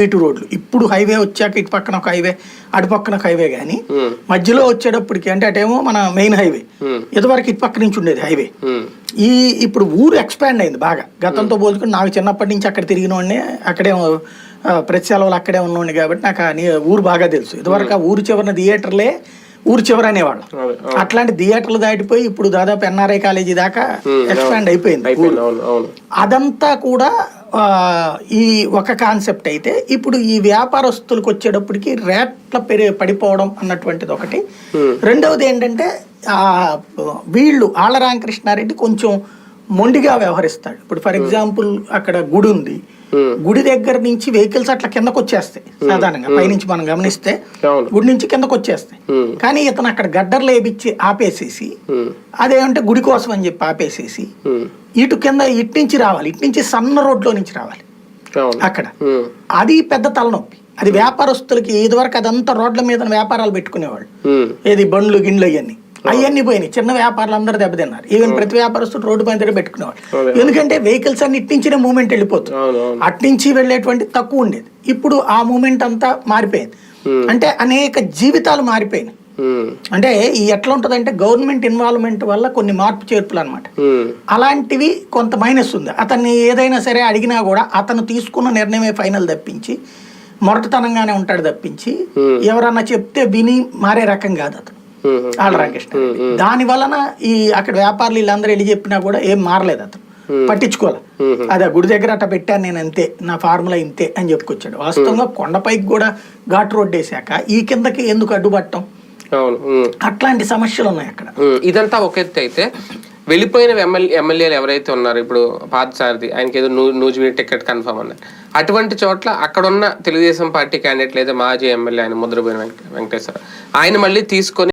ఇటు రోడ్లు. ఇప్పుడు హైవే వచ్చాక ఇటు పక్కన ఒక హైవే అటు పక్కన ఒక హైవే కానీ మధ్యలో వచ్చేటప్పటికి అంటే అటేమో మన మెయిన్ హైవే. ఇదివరకు ఇటు పక్క నుంచి ఉండేది హైవే. ఈ ఇప్పుడు ఊరు ఎక్స్పాండ్ అయింది బాగా. గతంతో పోల్చుకుని నాకు చిన్నప్పటి నుంచి అక్కడ తిరిగిన వాడిని అక్కడే ఆ, ప్రతి సెలవులు అక్కడే ఉన్నవాడిని కాబట్టి నాకు ఆ ఊరు బాగా తెలుసు. ఇదివరకు ఆ ఊరు చివరిన థియేటర్లే ఊరు చివర అనేవాళ్ళం. అట్లాంటి థియేటర్లు దాటిపోయి ఇప్పుడు దాదాపు ఎన్ఆర్ఐ కాలేజీ దాకా ఎక్స్పాండ్ అయిపోయింది అదంతా కూడా ఈ ఒక కాన్సెప్ట్ అయితే ఇప్పుడు ఈ వ్యాపారస్తులకు వచ్చేటప్పటికి రేట్ల పెరి పడిపోవడం అన్నటువంటిది ఒకటి. రెండవది ఏంటంటే ఆ, వీళ్ళు ఆళ్ళ రామకృష్ణారెడ్డి కొంచెం మొండిగా వ్యవహరిస్తాడు. ఇప్పుడు ఫర్ ఎగ్జాంపుల్ అక్కడ గుడి ఉంది గుడి దగ్గర నుంచి వెహికల్స్ అట్లా కిందకు వచ్చేస్తాయి సాధారణంగా. పైనుంచి మనం గమనిస్తే గుడి నుంచి కిందకు వచ్చేస్తాయి కానీ ఇతను అక్కడ గడ్డర్లు వేపించి ఆపేసేసి అదేమంటే గుడి కోసం అని చెప్పి ఆపేసేసి ఇటు కింద ఇటు నుంచి రావాలి ఇటు నుంచి సన్న రోడ్లో నుంచి రావాలి. అక్కడ. అది పెద్ద తలనొప్పి. అది వ్యాపారస్తులకి ఇదివరకు అదంతా రోడ్ల మీద వ్యాపారాలు పెట్టుకునేవాళ్ళు. ఏది బండ్లు గిండ్లు అవన్నీ అవన్నీ పోయినాయి. చిన్న వ్యాపారులు అందరూ దెబ్బతిన్నారు. ఈవెన్ ప్రతి వ్యాపారస్తుడు రోడ్డు పైన అదే. ఎందుకంటే వెహికల్స్ అన్ని ఇటు నుంచినే మూమెంట్ వెళ్ళిపోతుంది. అట్నుంచి వెళ్ళేటువంటి తక్కువ ఉండేది. ఇప్పుడు ఆ మూమెంట్ అంతా మారిపోయింది. అంటే అనేక జీవితాలు మారిపోయినాయి. అంటే ఈ ఎట్లా ఉంటుందంటే గవర్నమెంట్ ఇన్వాల్వ్మెంట్ వల్ల కొన్ని మార్పు చేర్పులు అనమాట అలాంటివి కొంత మైనస్ ఉంది. అతన్ని ఏదైనా సరే అడిగినా కూడా అతను తీసుకున్న నిర్ణయమే ఫైనల్ తప్పించి మొరటతనంగానే ఉంటాడు తప్పించి. ఎవరన్నా చెప్తే విని మారే రకం కాదు అతను. ఆళ్ళ రామకృష్ణ. దాని వలన ఈ అక్కడ వ్యాపారులు వీళ్ళందరూ వెళ్ళి చెప్పినా కూడా ఏం మారలేదు అతను. పట్టించుకోవాలి అదే గుడి దగ్గర అట్ట పెట్టాను నేను అంతే. నా ఫార్ములా ఇంతే అని చెప్పుకొచ్చాడు. వాస్తవంగా కొండపైకి కూడా ఘాట్ రోడ్ వేసాక ఈ కిందకి ఎందుకు అడ్డుపట్టం. అట్లాంటి సమస్యలు ఉన్నాయి అక్కడ. ఇదంతా ఒక ఎత్తు అయితే వెళ్ళిపోయిన ఎమ్మెల్యే ఎమ్మెల్యేలు ఎవరైతే ఉన్నారో ఇప్పుడు పాదసారథి ఆయనకి ఏదో నూ నూజివీడు టికెట్ కన్ఫర్మ్ అన్నారు. అటువంటి చోట్ల అక్కడున్న తెలుగుదేశం పార్టీ క్యాండిడేట్ లేదా మాజీ ఎమ్మెల్యే ఆయన ముద్రపోయిన వెంకట వెంకటేశ్వర ఆయన మళ్ళీ తీసుకొని